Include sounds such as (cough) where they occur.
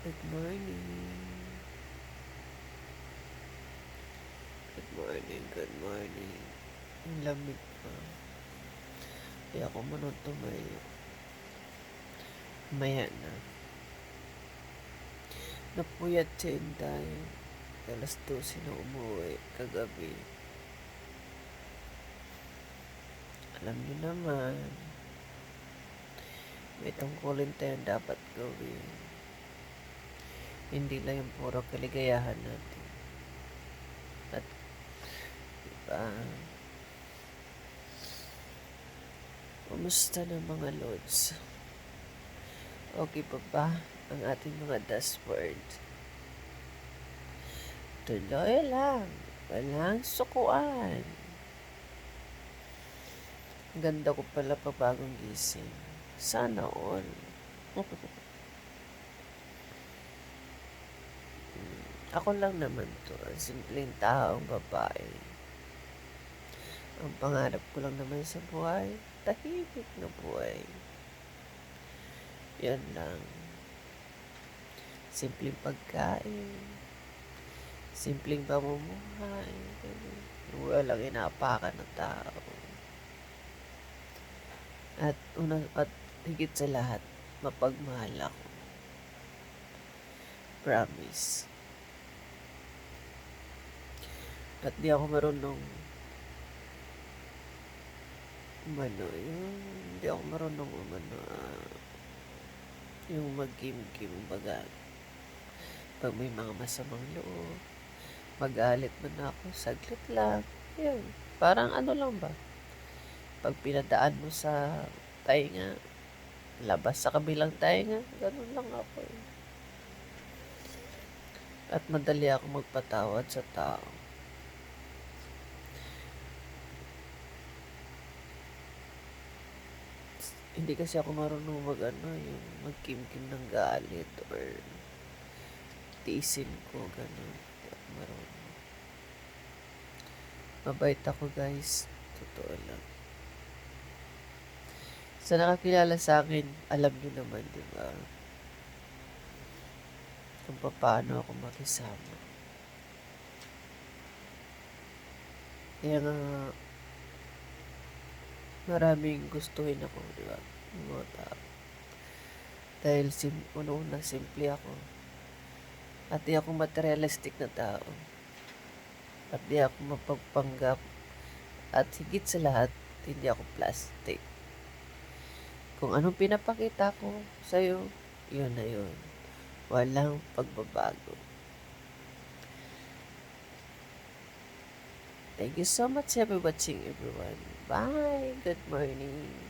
Good morning. Good morning, good morning. Ang lamig pa. Kaya ako muna tumayo. Maya na. Napuyat din tayo. Alas 12 na umuwi kagabi. Alam niyo naman, may tungkulin tayong dapat gawin. Hindi lang yung puro kaligayahan natin. At, diba, kumusta na mga lods? Okay pa ba ang ating mga dashboard? Tuloy lang. Walang sukuan. Ganda ko pala pa bagong gising. Sana all. (laughs) Ako lang naman to. Ang simpleng taong babae. Ang pangarap ko lang naman sa buhay, tahimik na buhay. Yan lang. Simpleng pagkain. Simpleng pamumuhay. Walang inaapakan ng tao. At una at higit sa lahat, mapagmahal ako. Promise. At di ako marunong umano, yung di ako marunong umano, ah, yung mag-game-game, baga, pag may mga masamang loob, magalit man ako, saglit lang, yun, parang ano lang ba, pag pinadaan mo sa tainga, labas sa kabilang tainga, ganun lang ako eh. At madali ako magpatawad sa tao. Hindi kasi ako marunong mag ano, yung magkimkim ng galit or tiisin ko, ganun. Hindi ako marunong. Mabait ako guys. Totoo lang. Sa nakakilala sa akin, alam niyo naman, di ba? Kung paano ako makisama. Kaya nga, maraming gustuhin ako, di ba? Mga tao. Dahil sim, una-una, simple ako. At di ako materialistic na tao. At di ako mapagpanggap. At higit sa lahat, hindi ako plastic. Kung anong pinapakita ko sa'yo, yun na yun. Walang pagbabago. Thank you so much for watching everyone. Bye. Good morning.